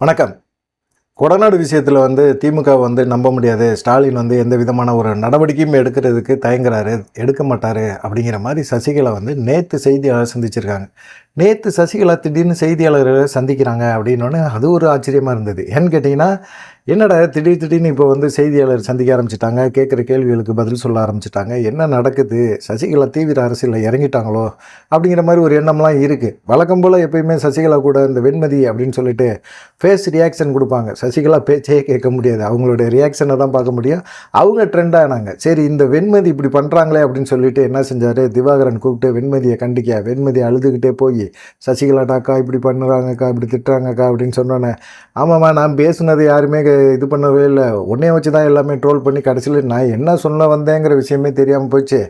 வணக்கம். கொடநாடு விஷயத்தில் வந்து திமுக வந்து நம்ப முடியாது. ஸ்டாலின் வந்து எந்த விதமான ஒரு நடவடிக்கையும் எடுக்கிறதுக்கு தயங்குறாரு. எடுக்க மாட்டார் அப்படிங்கிற மாதிரி சசிகலா வந்து நேற்று செய்தியாளர் சந்திச்சிருக்காங்க. நேற்று சசிகலா திடீர்னு செய்தியாளர்களை சந்திக்கிறாங்க அப்படின்னோடனே அது ஒரு ஆச்சரியமாக இருந்தது. ஏன்னு கேட்டிங்கன்னா என்னடா திடீர் திடீர்னு இப்போ வந்து செய்தியாளர் சந்திக்க ஆரம்பிச்சிட்டாங்க கேட்குற கேள்விகளுக்கு பதில் சொல்ல ஆரம்பிச்சிட்டாங்க என்ன நடக்குது சசிகலா தீவிர அரசியலில் இறங்கிட்டாங்களோ அப்படிங்கிற மாதிரி ஒரு எண்ணம்லாம் இருக்குது வழக்கம் போல் எப்பயுமே சசிகலா கூட இந்த வெண்மதி அப்படின்னு சொல்லிட்டு ஃபேஸ் ரியாக்ஷன் கொடுப்பாங்க. சசிகலா பேச்சே கேட்க முடியாது. அவங்களுடைய ரியாக்ஷனை தான் பார்க்க முடியும். அவங்க ட்ரெண்டானாங்க சரி இந்த வெண்மதி இப்படி பண்ணுறாங்களே அப்படின்னு சொல்லிட்டு என்ன செஞ்சார்? திவாகரன் கூப்பிட்டு வெண்மதியை கண்டிக்க வெண்மதி அழுதுகிட்டே போய் சசிகலாட்டாக்கா இப்படி பண்ணுறாங்கக்கா இப்படி திட்டுறாங்கக்கா அப்படின்னு சொன்னோன்னே ஆமாம்மா நான் பேசுனது யாருமே இது பண்ணவே இல்லை. உன்னைய வச்சு தான் எல்லாமே ட்ரோல் பண்ணி கடைசியில் நான் என்ன சொல்ல வந்தேங்கிற விஷயமே தெரியாமல் போச்சு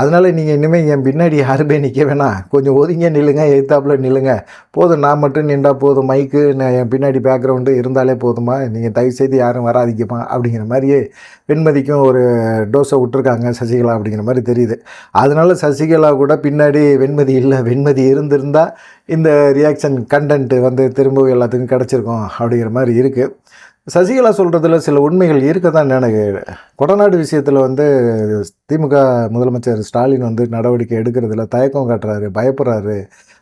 அதனால் நீங்கள் இனிமேல் என் பின்னாடி யாருமே நிற்க வேணாம். கொஞ்சம் ஒதுங்க நில்லுங்க எழுத்தாப்பில் நில்லுங்க. போதும் நான் மட்டும் நின்றா போதும். மைக்கு நான் என் பின்னாடி பேக்ரவுண்டு இருந்தாலே போதுமா? நீங்கள் தயவு செய்து யாரும் வராதிக்கப்பா அப்படிங்கிற மாதிரியே வெண்மதிக்கும் ஒரு டோஸை விட்டுருக்காங்க சசிகலா அப்படிங்கிற மாதிரி தெரியுது. அதனால சசிகலா கூட பின்னாடி வெண்மதி இல்லை. வெண்மதி இருந்திருந்தால் இந்த ரியாக்ஷன் கண்டென்ட்டு வந்து திரும்பவும் எல்லாத்துக்கும் கிடச்சிருக்கும் அப்படிங்கிற மாதிரி இருக்குது சசிகலா சொல்கிறதுல சில உண்மைகள் இருக்க தான் எனக்கு கொடநாடு விஷயத்தில் வந்து திமுக முதலமைச்சர் ஸ்டாலின் வந்து நடவடிக்கை எடுக்கிறதுல தயக்கம் காட்டுறாரு பயப்படுறாரு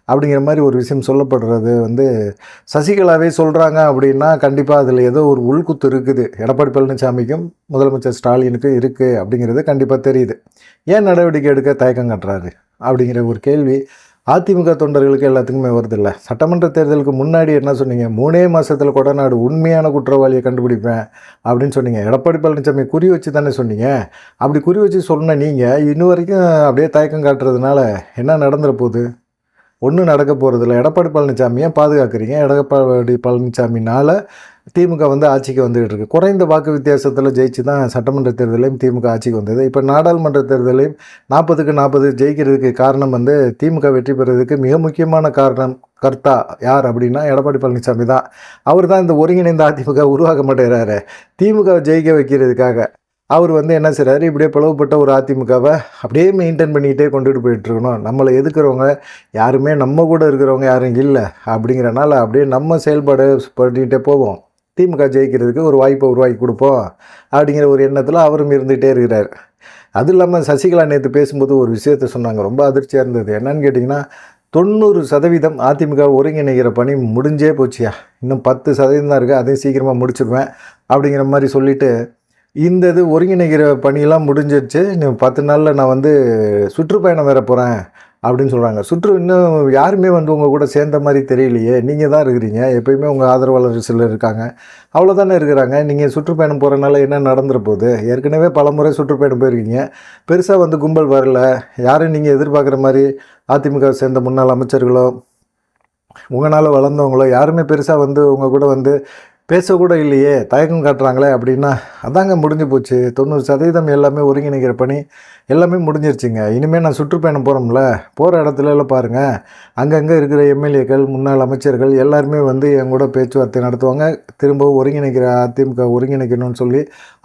அப்படிங்கிற மாதிரி ஒரு விஷயம் சொல்லப்படுறது வந்து சசிகலாவே சொல்கிறாங்க அப்படின்னா கண்டிப்பாக அதில் ஏதோ ஒரு உள்குத்து இருக்குது. எடப்பாடி பழனிசாமிக்கும் முதலமைச்சர் ஸ்டாலினுக்கும் இருக்குது அப்படிங்கிறது கண்டிப்பாக தெரியுது. ஏன் நடவடிக்கை எடுக்க தயக்கம் காட்டுறாரு அப்படிங்கிற ஒரு கேள்வி அதிமுக தொண்டர்களுக்கு எல்லாத்துக்குமே வருது இல்லை. சட்டமன்ற தேர்தலுக்கு முன்னாடி என்ன சொன்னீங்க? மூணே மாதத்தில் கொடநாடு உண்மையான குற்றவாளியை கண்டுபிடிப்பேன் அப்படின்னு சொன்னீங்க. எடப்பாடி பழனிசாமி குறி வச்சு தானே சொன்னீங்க. அப்படி குறி வச்சு சொன்ன நீங்கள் இன்ன வரைக்கும் அப்படியே தயக்கம் காட்டுறதுனால என்ன நடந்துற போகுது? ஒன்றும் நடக்க போகிறதில்ல எடப்பாடி பழனிசாமியை பாதுகாக்கிறீங்க? எடப்பாடி பழனிசாமினால் திமுக வந்து ஆட்சிக்கு வந்துகிட்டு இருக்கு. குறைந்த வாக்கு வித்தியாசத்தில் ஜெயிச்சு தான் சட்டமன்ற தேர்தலையும் திமுக ஆட்சிக்கு வந்தது. இப்போ நாடாளுமன்ற தேர்தலையும் நாற்பதுக்கு நாற்பது ஜெயிக்கிறதுக்கு காரணம் வந்து திமுக வெற்றி பெறுறதுக்கு மிக முக்கியமான காரணம் கர்த்தா. யார் அப்படின்னா எடப்பாடி பழனிசாமி தான். அவர் தான் இந்த ஒருங்கிணைந்த அதிமுக உருவாக்க மாட்டேறாரு. திமுக ஜெயிக்க வைக்கிறதுக்காக. அவர் வந்து என்ன செய்கிறாரு இப்படியே பிளவுபட்ட ஒரு அதிமுகவை அப்படியே மெயின்டைன் பண்ணிக்கிட்டே கொண்டுட்டு போயிட்டுருக்கணும் நம்மளை எதுக்குறவங்க யாருமே நம்ம கூட இருக்கிறவங்க யாரும் இல்லை அப்படிங்கிறனால அப்படியே நம்ம செயல்பாடு பண்ணிகிட்டே போவோம். திமுக ஜெயிக்கிறதுக்கு ஒரு வாய்ப்பை உருவாக்கி கொடுப்போம் அப்படிங்கிற ஒரு எண்ணத்தில் அவரும் இருந்துகிட்டே இருக்கிறார். அது இல்லாமல் சசிகலா நேற்று பேசும்போது ஒரு விஷயத்த சொன்னாங்க. ரொம்ப அதிர்ச்சியாக இருந்தது. என்னன்னு கேட்டிங்கன்னா தொண்ணூறு சதவீதம் அதிமுக ஒருங்கிணைக்கிற பணி முடிஞ்சே போச்சியா? இன்னும் பத்து சதவீதம் தான் இருக்குது அதையும் சீக்கிரமாக முடிச்சிடுவேன் அப்படிங்கிற மாதிரி சொல்லிவிட்டு இந்த இது ஒருங்கிணைக்கிற பணியெல்லாம் முடிஞ்சிருச்சு. இன்னும் பத்து நாளில் நான் வந்து சுற்றுப்பயணம் வேற போகிறேன் அப்படின்னு சொல்கிறாங்க சுற்று இன்னும் யாருமே வந்து உங்கள் கூட சேர்ந்த மாதிரி தெரியலையே. நீங்கள் தான் இருக்கிறீங்க. எப்பயுமே உங்கள் ஆதரவாளர் சிலர் இருக்காங்க. அவ்வளோதானே இருக்கிறாங்க. நீங்கள் சுற்றுப்பயணம் போகிறனால என்ன நடந்துற போகுது? ஏற்கனவே பல முறை சுற்றுப்பயணம் போயிருக்கீங்க. பெருசாக வந்து கும்பல் வரல. யாரும் நீங்கள் எதிர்பார்க்குற மாதிரி அதிமுக சேர்ந்த முன்னாள் அமைச்சர்களோ உங்களால் வளர்ந்தவங்களோ யாருமே பெருசாக வந்து உங்கள் கூட வந்து பேசக்கூட இல்லையே தயக்கம் காட்டுறாங்களே அப்படின்னா அதாங்க முடிஞ்சு போச்சு. தொண்ணூறு சதவீதம் எல்லாமே ஒருங்கிணைக்கிற பணி எல்லாமே முடிஞ்சிருச்சுங்க. இனிமேல் நான் சுற்றுப்பயணம் போகிறோம்ல போகிற இடத்துல எல்லாம் பாருங்கள் அங்கங்கே இருக்கிற எம்எல்ஏக்கள் முன்னாள் அமைச்சர்கள் எல்லாருமே வந்து என் கூட பேச்சுவார்த்தை நடத்துவாங்க. திரும்பவும் ஒருங்கிணைக்கிற அதிமுக ஒருங்கிணைக்கணும்னு சொல்லி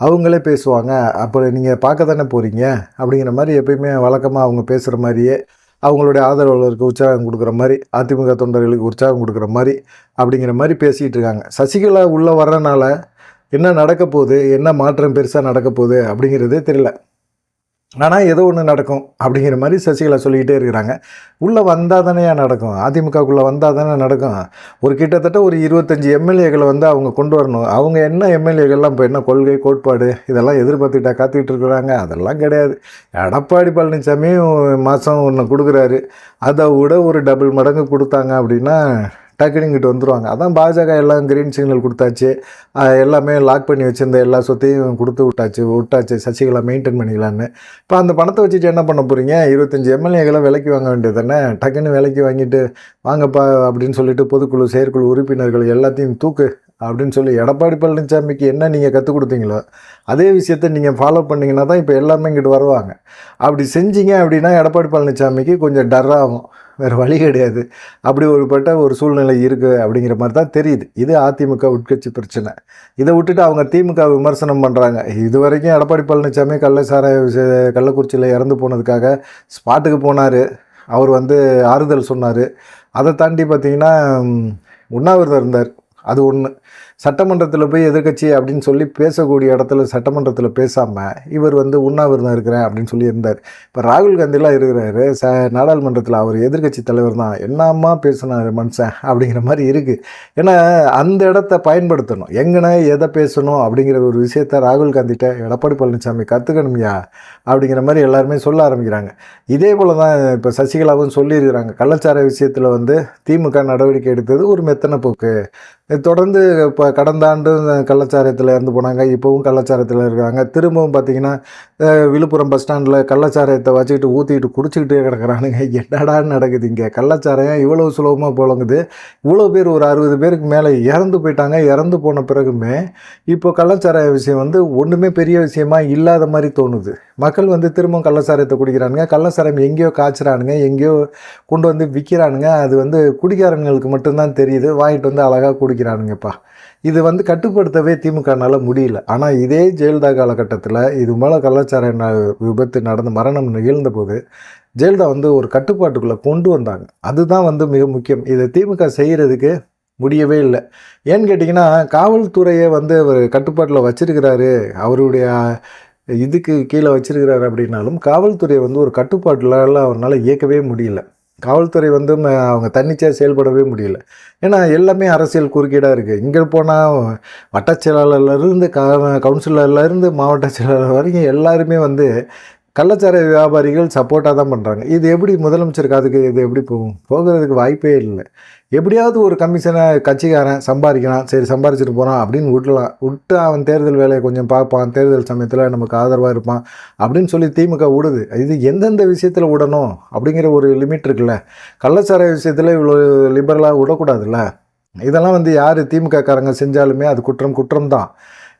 அவங்களே பேசுவாங்க. அப்போ நீங்கள் பார்க்க தானே போகிறீங்க அப்படிங்கிற மாதிரி எப்பயுமே வழக்கமாக அவங்க பேசுகிற மாதிரியே அவங்களுடைய ஆதரவாளருக்கு உற்சாகம் கொடுக்குற மாதிரி அதிமுக தொண்டர்களுக்கு உற்சாகம் கொடுக்குற மாதிரி அப்படிங்கிற மாதிரி பேசிகிட்டு இருக்காங்க. சசிகலா உள்ளே வர்றனால என்ன நடக்க போகுது? என்ன மாற்றம் பெருசாக நடக்க போகுது அப்படிங்கிறதே தெரியல. ஆனால் ஏதோ ஒன்று நடக்கும் அப்படிங்கிற மாதிரி சசிகலா சொல்லிக்கிட்டே இருக்கிறாங்க. உள்ளே வந்தால் தானே நடக்கும். அதிமுகக்குள்ளே வந்தால் தானே நடக்கும். ஒரு கிட்டத்தட்ட ஒரு இருபத்தஞ்சி எம்எல்ஏக்களை வந்து அவங்க கொண்டு வரணும். அவங்க என்ன எம்எல்ஏக்கள்லாம் இப்போ என்ன கொள்கை கோட்பாடு இதெல்லாம் எதிர்பார்த்துக்கிட்டா காத்துக்கிட்டு இருக்கிறாங்க? அதெல்லாம் கிடையாது. எடப்பாடி பழனிசாமியும் மாதம் ஒன்று கொடுக்குறாரு. அதை விட ஒரு டபுள் மடங்கு கொடுத்தாங்க அப்படின்னா டக்குனு இங்கிட்டு வந்துருவாங்க. அதான் பாஜக எல்லாம் கிரீன் சிக்னல் கொடுத்தாச்சு. எல்லாமே லாக் பண்ணி வச்சுருந்த எல்லா சொத்தையும் கொடுத்து விட்டாச்சு. விட்டாச்சு. சசிகலா மெயின்டைன் பண்ணிக்கலான்னு இப்போ அந்த பணத்தை வச்சுட்டு என்ன பண்ண போகிறீங்க இருபத்தஞ்சி எம்எல்ஏகளை விலைக்கு வாங்க வேண்டியது தானே டக்குன்னு விலைக்கு வாங்கிட்டு வாங்கப்பா அப்படின்னு சொல்லிட்டு பொதுக்குழு செயற்குழு உறுப்பினர்கள் எல்லாத்தையும் தூக்கு அப்படின்னு சொல்லி எடப்பாடி பழனிசாமிக்கு என்ன நீங்கள் கற்றுக் கொடுத்தீங்களோ அதே விஷயத்தை நீங்கள் ஃபாலோ பண்ணீங்கன்னா தான் இப்போ எல்லாமே இங்கிட்டு வருவாங்க. அப்படி செஞ்சீங்க அப்படின்னா எடப்பாடி பழனிசாமிக்கு கொஞ்சம் டர்ராகும் வேறு வழி கிடையாது. அப்படி ஒருபட்ட ஒரு சூழ்நிலை இருக்குது அப்படிங்கிற மாதிரி தான் தெரியுது. இது அதிமுக உட்கட்சி பிரச்சனை. இதை விட்டுட்டு அவங்க திமுக விமர்சனம் பண்ணுறாங்க இது வரைக்கும் எடப்பாடி பழனிசாமி கள்ளசார கள்ளக்குறிச்சியில் இறந்து போனதுக்காக ஸ்பாட்டுக்கு போனார். அவர் வந்து ஆறுதல் சொன்னார். அதை தாண்டி பார்த்தீங்கன்னா உண்ணாவிரதம் இருந்தார். அது ஒன்று சட்டமன்றத்தில் போய் எதிர்க்கட்சி அப்படின்னு சொல்லி பேசக்கூடிய இடத்துல சட்டமன்றத்தில் பேசாமல் இவர் வந்து உண்ணாவிரதம் இருக்கிறேன் அப்படின்னு சொல்லி இருந்தார் இப்போ ராகுல் காந்திலாம் இருக்கிறாரு. ச நாடாளுமன்றத்தில் அவர் எதிர்க்கட்சி தலைவர் தான். என்னம்மா பேசினார் மனுஷன் அப்படிங்கிற மாதிரி இருக்குது ஏன்னா அந்த இடத்த பயன்படுத்தணும். எங்கன எதை பேசணும் அப்படிங்கிற ஒரு விஷயத்த ராகுல் காந்திகிட்ட எடப்பாடி பழனிசாமி கற்றுக்கணும்யா அப்படிங்கிற மாதிரி எல்லாருமே சொல்ல ஆரம்பிக்கிறாங்க. இதே போல் தான் இப்போ சசிகலாவும் சொல்லியிருக்கிறாங்க. கள்ளச்சார விஷயத்தில் வந்து திமுக நடவடிக்கை எடுத்தது ஒரு மெத்தனை போக்கு. தொடர்ந்து இப்போ கடந்த ஆண்டு இந்த இருந்து இறந்து போனாங்க. இப்போவும் கள்ளச்சாரத்தில் இருக்காங்க. திரும்பவும் பார்த்தீங்கன்னா விழுப்புரம் பஸ் ஸ்டாண்டில் கள்ளச்சாரத்தை வச்சுக்கிட்டு ஊற்றிக்கிட்டு குடிச்சிக்கிட்டே கிடக்குறானுங்க. என்னடா நடக்குது இங்கே? கள்ளச்சாரம் இவ்வளோ சுலபமாக போலங்குது இவ்வளோ பேர் ஒரு அறுபது பேருக்கு மேலே இறந்து போயிட்டாங்க. இறந்து போன பிறகுமே இப்போ கள்ளச்சாராய விஷயம் வந்து ஒன்றுமே பெரிய விஷயமா இல்லாத மாதிரி தோணுது. மக்கள் வந்து திரும்பவும் கள்ளச்சாரத்தை குடிக்கிறானுங்க. கள்ளச்சாரம் எங்கேயோ காய்ச்சிறானுங்க. எங்கேயோ கொண்டு வந்து விற்கிறானுங்க. அது வந்து குடிக்காரங்களுக்கு மட்டும்தான் தெரியுது. வாங்கிட்டு வந்து அழகாக குடிக்கிறானுங்கப்பா. இது வந்து கட்டுப்படுத்தவே திமுகனால முடியல. ஆனால் இதே ஜெயலலிதா காலகட்டத்தில் இது மேலே கலாச்சார விபத்து நடந்து மரணம் நிகழ்ந்தபோது ஜெயலலிதா வந்து ஒரு கட்டுப்பாட்டுக்குள்ளே கொண்டு வந்தாங்க. அதுதான் வந்து மிக முக்கியம். இதை திமுக செய்கிறதுக்கு முடியவே இல்லை. ஏன்னு கேட்டிங்கன்னா காவல்துறையை வந்து அவர் கட்டுப்பாட்டில் வச்சிருக்கிறாரு. அவருடைய இதுக்கு கீழே வச்சிருக்கிறாரு அப்படின்னாலும் காவல்துறையை வந்து ஒரு கட்டுப்பாட்டில் அவரால் இயக்கவே முடியல. காவல்துறை வந்து ம- அவங்க தன்னிச்சையாக செயல்படவே முடியல. ஏன்னா எல்லாமே அரசியல் குறுக்கீடாக இருக்குது இங்கே போனால் வட்டச் செயலாளர்லேருந்து க கவுன்சிலர்லேருந்து மாவட்ட செயலாளர் வரைக்கும் எல்லாருமே வந்து கள்ளச்சார வியாபாரிகள் சப்போர்ட்டாக தான் பண்ணுறாங்க இது எப்படி முதலமைச்சருக்கு அதுக்கு இது எப்படி போகும் போகிறதுக்கு வாய்ப்பே இல்லை. எப்படியாவது ஒரு கமிஷனை கட்சிக்காரன் சம்பாதிக்கிறான் சரி சம்பாரிச்சிட்டு போகிறான் அப்படின்னு விடலாம் விட்டு அவன் தேர்தல் வேலையை கொஞ்சம் பார்ப்பான் தேர்தல் சமயத்தில் நமக்கு ஆதரவாக இருப்பான் அப்படின்னு சொல்லி திமுக விடுது. இது எந்தெந்த விஷயத்தில் விடணும் அப்படிங்கிற ஒரு லிமிட் இருக்குல்ல. கள்ளச்சார விஷயத்தில் இவ்வளோ லிபரலாக விடக்கூடாதுல்ல. இதெல்லாம் வந்து யார் திமுக காரங்க செஞ்சாலுமே அது குற்றம் குற்றம் தான்.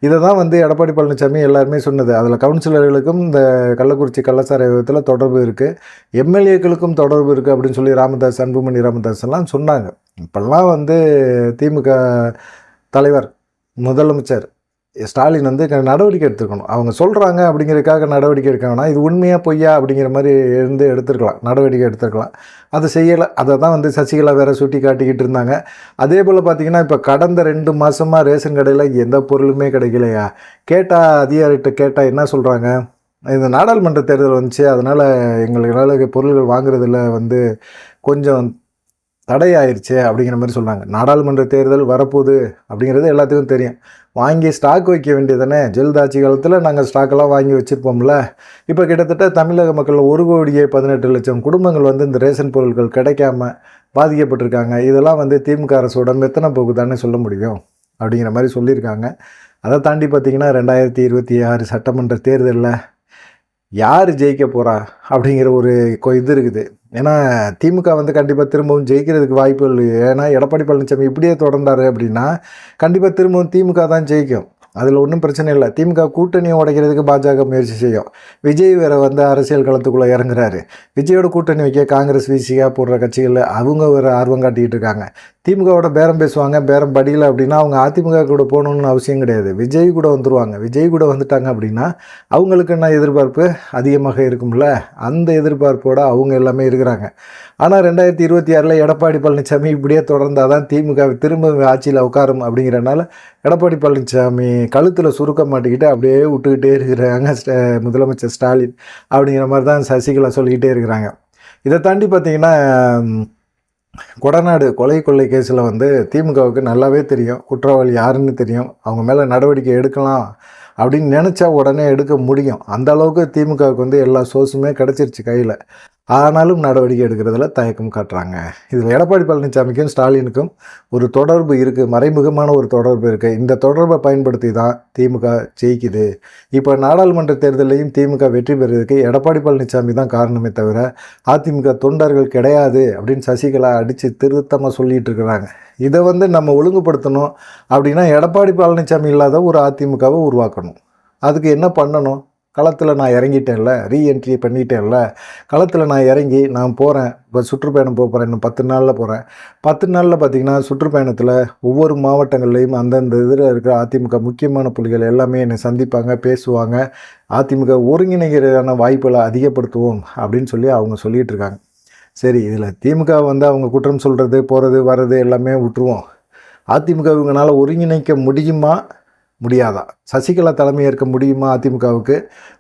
இதை தான் வந்து எடப்பாடி பழனிசாமி எல்லாருமே சொன்னது. அதில் கவுன்சிலர்களுக்கும் இந்த கள்ளக்குறிச்சி கள்ளசார விதத்தில் தொடர்பு இருக்குது எம்எல்ஏக்களுக்கும் தொடர்பு இருக்குது அப்படின்னு சொல்லி ராமதாஸ் அன்புமணி ராமதாஸ் எல்லாம் சொன்னாங்க. இப்போல்லாம் வந்து திமுக தலைவர் முதலமைச்சர் ஸ்டாலின் வந்து நடவடிக்கை எடுத்துக்கணும் அவங்க சொல்கிறாங்க அப்படிங்கிறதுக்காக நடவடிக்கை எடுக்க இது உண்மையாக பொய்யா அப்படிங்கிற மாதிரி இருந்து எடுத்துருக்கலாம். நடவடிக்கை எடுத்துருக்கலாம். அதை செய்யலை. அதை தான் வந்து சசிகலா வேற சுட்டி காட்டிக்கிட்டு இருந்தாங்க. அதே போல் பார்த்தீங்கன்னா இப்போ கடந்த ரெண்டு மாதமாக ரேஷன் கடையில் எந்த பொருளுமே கிடைக்கலையா? கேட்டால் அதிகாரிகிட்ட கேட்டால் என்ன சொல்கிறாங்க இந்த நாடாளுமன்ற தேர்தல் வந்துச்சு. அதனால் எங்களுக்கு பொருள்கள் வாங்குறதுல வந்து கொஞ்சம் தடையாயிருச்சு அப்படிங்கிற மாதிரி சொல்கிறாங்க நாடாளுமன்ற தேர்தல் வரப்போகுது அப்படிங்கிறது எல்லாத்துக்கும் தெரியும். வாங்கி ஸ்டாக் வைக்க வேண்டியதானே ஜெயலலிதாட்சி காலத்தில் நாங்கள் ஸ்டாக்கெல்லாம் வாங்கி வச்சுருப்போம்ல. இப்போ கிட்டத்தட்ட தமிழக மக்கள் ஒரு கோடியே பதினெட்டு லட்சம் குடும்பங்கள் வந்து இந்த ரேஷன் பொருட்கள் கிடைக்காம பாதிக்கப்பட்டிருக்காங்க. இதெல்லாம் வந்து திமுக அரசோட மெத்தனை போக்குதானே சொல்ல முடியும் அப்படிங்கிற மாதிரி சொல்லியிருக்காங்க. அதை தாண்டி பார்த்தீங்கன்னா ரெண்டாயிரத்தி இருபத்தி ஆறு சட்டமன்ற தேர்தலில் யார் ஜெயிக்க போகிறா அப்படிங்கிற ஒரு கொ- இது இருக்குது. ஏன்னா திமுக வந்து கண்டிப்பாக திரும்பவும் ஜெயிக்கிறதுக்கு வாய்ப்பு இல்லை ஏன்னா எடப்பாடி பழனிசாமி இப்படியே தொடர்ந்தாரு அப்படின்னா கண்டிப்பாக திரும்பவும் திமுக தான் ஜெயிக்கும். அதில் ஒன்றும் பிரச்சனை இல்லை. திமுக கூட்டணியை உடைக்கிறதுக்கு பாஜக முயற்சி செய்யும். விஜய் வேற வந்து அரசியல் களத்துக்குள்ளே இறங்குறாரு. விஜயோட கூட்டணி வைக்க காங்கிரஸ் விசிகா போடுற கட்சிகளில் அவங்க வேறு ஆர்வம் காட்டிக்கிட்டு இருக்காங்க. திமுகவோட பேரம் பேசுவாங்க. பேரம் படியில் அப்படின்னா அவங்க அதிமுக கூட போகணுன்னு அவசியம் கிடையாது. விஜய் கூட வந்துடுவாங்க விஜய் கூட வந்துட்டாங்க அப்படின்னா அவங்களுக்கு என்ன எதிர்பார்ப்பு அதிகமாக இருக்கும்ல? அந்த எதிர்பார்ப்போட அவங்க எல்லாமே இருக்கிறாங்க. ஆனால் ரெண்டாயிரத்தி இருபத்தி ஆறில் எடப்பாடி பழனிசாமி இப்படியே தொடர்ந்தால் தான் திமுக திரும்ப ஆட்சியில் உட்காரும் அப்படிங்கிறனால எடப்பாடி பழனிசாமி கழுத்தில் சுருக்க மாட்டிக்கிட்டு அப்படியே விட்டுக்கிட்டே இருக்கிறாங்க ஸ்ட- முதலமைச்சர் ஸ்டாலின் அப்படிங்கிற மாதிரி தான் சசிகலா சொல்லிக்கிட்டே இருக்கிறாங்க. இதை தாண்டி பார்த்தீங்கன்னா கொடநாடு கொலை கொள்ளை கேஸில் வந்து திமுகவுக்கு நல்லாவே தெரியும் குற்றவாளி யாருன்னு தெரியும் அவங்க மேலே நடவடிக்கை எடுக்கலாம் அப்படின்னு நினச்சா உடனே எடுக்க முடியும். அந்த அளவுக்கு திமுகவுக்கு வந்து எல்லா சோர்ஸுமே கிடச்சிருச்சு கையில். ஆனாலும் நடவடிக்கை எடுக்கிறதுல தயக்கம் காட்டுறாங்க. இதில் எடப்பாடி பழனிசாமிக்கும் ஸ்டாலினுக்கும் ஒரு தொடர்பு இருக்குது மறைமுகமான ஒரு தொடர்பு இருக்குது இந்த தொடர்பை பயன்படுத்தி தான் திமுக ஜெயிக்குது. இப்போ நாடாளுமன்ற தேர்தலையும் திமுக வெற்றி பெறுவதற்கு எடப்பாடி பழனிசாமி தான் காரணமே தவிர அதிமுக தொண்டர்கள் கிடையாது அப்படின்னு சசிகலா அடித்து திருத்தமாக சொல்லிட்டு இருக்கிறாங்க. இதை வந்து நம்ம ஒழுங்குபடுத்தணும் அப்படின்னா எடப்பாடி பழனிசாமி இல்லாத ஒரு அதிமுகவை உருவாக்கணும். அதுக்கு என்ன பண்ணணும்? களத்தில் நான் இறங்கிட்டேன்ல ரீஎன்ட்ரி பண்ணிட்டேன்ல களத்தில் நான் இறங்கி நான் போகிறேன் இப்போ சுற்றுப்பயணம் போக போகிறேன் இன்னும் பத்து நாளில் போகிறேன் பத்து நாளில் பார்த்தீங்கன்னா சுற்றுப்பயணத்தில் ஒவ்வொரு மாவட்டங்கள்லையும் அந்தந்த இதில் இருக்கிற அதிமுக முக்கியமான புள்ளிகள் எல்லாமே என்னை சந்திப்பாங்க பேசுவாங்க. அதிமுக ஒருங்கிணைக்கிறதான வாய்ப்புகளை அதிகப்படுத்துவோம் அப்படின்னு சொல்லி அவங்க சொல்லிகிட்டு இருக்காங்க. சரி இதில் திமுக வந்து அவங்க குற்றம் சொல்கிறது போகிறது வர்றது எல்லாமே விட்டுருவோம். அதிமுக இவங்களால ஒருங்கிணைக்க முடியுமா? முடியாதா? சசிகலா தலைமையேற்க முடியுமா அதிமுகவுக்கு?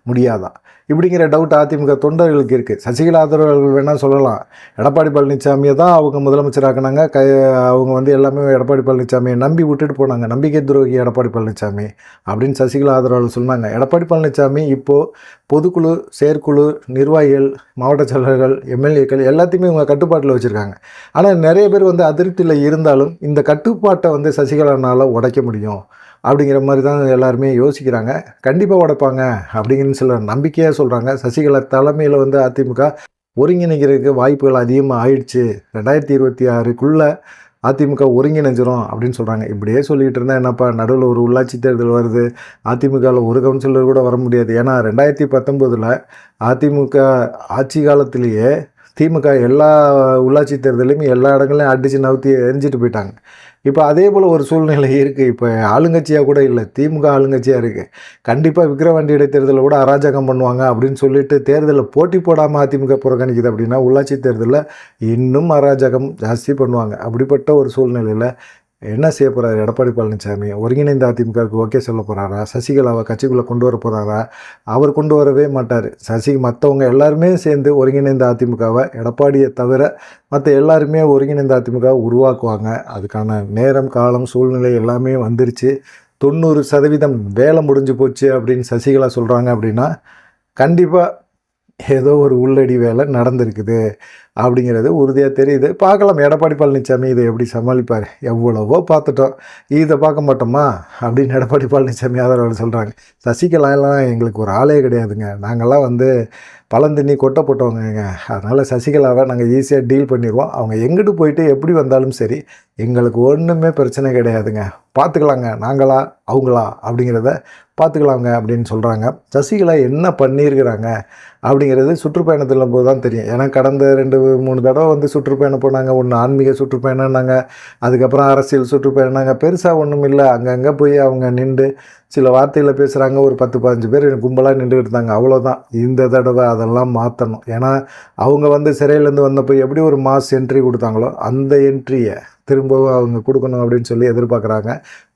முடியாதா? இப்படிங்கிற டவுட் அதிமுக தொண்டர்களுக்கு இருக்குது சசிகலா ஆதரவாளர்கள் வேணால் சொல்லலாம். எடப்பாடி பழனிசாமியை தான் அவங்க முதலமைச்சராக்குனாங்க. க அவங்க வந்து எல்லாமே எடப்பாடி பழனிசாமியை நம்பி விட்டுட்டு போனாங்க. நம்பிக்கை துரோகி எடப்பாடி பழனிசாமி அப்படின்னு சசிகலா ஆதரவாளர் சொன்னாங்க. எடப்பாடி பழனிசாமி இப்போது பொதுக்குழு செயற்குழு நிர்வாகிகள் மாவட்ட செயலர்கள் எம்எல்ஏக்கள் எல்லாத்தையுமே இவங்க கட்டுப்பாட்டில் வச்சுருக்காங்க. ஆனால் நிறைய பேர் வந்து அதிருப்தியில் இருந்தாலும் இந்த கட்டுப்பாட்டை வந்து சசிகலானால் உடைக்க முடியும். அப்படிங்கிற மாதிரி தான் எல்லாருமே யோசிக்கிறாங்க. கண்டிப்பாக உடைப்பாங்க அப்படிங்கிற சில நம்பிக்கையாக சொல்கிறாங்க சசிகலா தலைமையில் வந்து அதிமுக ஒருங்கிணைக்கிறதுக்கு வாய்ப்புகள் அதிகமாக ஆயிடுச்சு. ரெண்டாயிரத்தி இருபத்தி ஆறுக்குள்ளே அதிமுக ஒருங்கிணைஞ்சிரும் அப்படின்னு சொல்கிறாங்க இப்படியே சொல்லிகிட்டு இருந்தால் என்னப்பா நடுவில் ஒரு உள்ளாட்சி தேர்தல் வருது. அதிமுகவில் ஒரு கவுன்சிலர் கூட வர முடியாது. ஏன்னா ரெண்டாயிரத்தி பத்தொம்போதில் அதிமுக ஆட்சி காலத்திலேயே திமுக எல்லா உள்ளாட்சி தேர்தலையும் எல்லா இடங்களையும் அடித்து நவுத்தி எரிஞ்சிட்டு போயிட்டாங்க. இப்போ அதே போல் ஒரு சூழ்நிலை இருக்குது இப்போ ஆளுங்கட்சியாக கூட இல்லை. திமுக ஆளுங்கட்சியாக இருக்குது கண்டிப்பாக விக்ரவாண்டி இடைத்தேர்தலில் கூட அராஜகம் பண்ணுவாங்க அப்படின்னு சொல்லிட்டு தேர்தலில் போட்டி போடாமல் அதிமுக புறக்கணிக்குது அப்படின்னா உள்ளாட்சி தேர்தலில் இன்னும் அராஜகம் ஜாஸ்தி பண்ணுவாங்க. அப்படிப்பட்ட ஒரு சூழ்நிலையில் என்ன செய்ய போகிறாரு எடப்பாடி பழனிசாமி. ஒருங்கிணைந்த அதிமுகவுக்கு ஓகே சொல்ல போகிறாரா சசிகலாவை கட்சிக்குள்ளே கொண்டு வர போகிறாரா அவர் கொண்டு வரவே மாட்டார். சசி மற்றவங்க எல்லாருமே சேர்ந்து ஒருங்கிணைந்த அதிமுகவை எடப்பாடியை தவிர மற்ற எல்லாருமே ஒருங்கிணைந்த அதிமுக உருவாக்குவாங்க. அதுக்கான நேரம் காலம் சூழ்நிலை எல்லாமே வந்துருச்சு. தொண்ணூறு சதவீதம் வேலை முடிஞ்சு போச்சு அப்படின்னு சசிகலா சொல்கிறாங்க அப்படின்னா கண்டிப்பாக ஏதோ ஒரு உள்ளடி வேலை நடந்திருக்குது அப்படிங்கிறது உறுதியாக தெரியுது. பார்க்கலாம் எடப்பாடி பழனிசாமி இதை எப்படி சமாளிப்பார்? எவ்வளவோ பார்த்துட்டோம். இதை பார்க்க மாட்டோமா? அப்படின்னு எடப்பாடி பழனிசாமி ஆதரவாளர் சொல்கிறாங்க சசிகலாலாம் எங்களுக்கு ஒரு ஆளே கிடையாதுங்க. நாங்கள்லாம் வந்து பழந்தண்ணி கொட்டை போட்டவங்க அதனால் சசிகலாவை நாங்கள் ஈஸியாக டீல் பண்ணிடுவோம் அவங்க எங்கிட்டு போயிட்டு எப்படி வந்தாலும் சரி எங்களுக்கு ஒன்றுமே பிரச்சனை கிடையாதுங்க. பார்த்துக்கலாங்க. நாங்களா? அவங்களா? அப்படிங்கிறத பார்த்துக்கலாங்க அப்படின்னு சொல்கிறாங்க சசிகலா என்ன பண்ணியிருக்கிறாங்க அப்படிங்கிறது சுற்றுப்பயணத்தில் போது தான் தெரியும். ஏன்னா கடந்த ரெண்டு மூணு தடவை வந்து சுற்றுப்பயணம் போனாங்க. ஒன்று ஆன்மீக சுற்றுப்பயணம்னாங்க. அதுக்கப்புறம் அரசியல் சுற்றுப்பயணம்னாங்க. பெருசாக ஒன்றும் இல்லை. அங்கங்கே போய் அவங்க நின்று சில வார்த்தையில் பேசுகிறாங்க ஒரு பத்து பதினஞ்சு பேர் கும்பலாக நின்று இருந்தாங்க. அவ்வளோதான் இந்த தடவை அதெல்லாம் மாற்றணும் ஏன்னா அவங்க வந்து சிறையிலேருந்து வந்தப்போ எப்படி ஒரு மாஸ் என்ட்ரி கொடுத்தாங்களோ அந்த என்ட்ரியை திரும்பவும் அவங்க கொடுக்கணும் அப்படின்னு சொல்லி எதிர்பார்க்குறாங்க.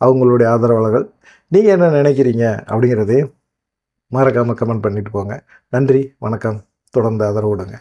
அவங்களுடைய ஆதரவாளர்கள். நீங்கள் என்ன நினைக்கிறீங்க அப்படிங்கிறதையும் மறக்காமல் கமெண்ட் பண்ணிட்டு போங்க. நன்றி வணக்கம். தொடர்ந்து ஆதரவு விடுங்க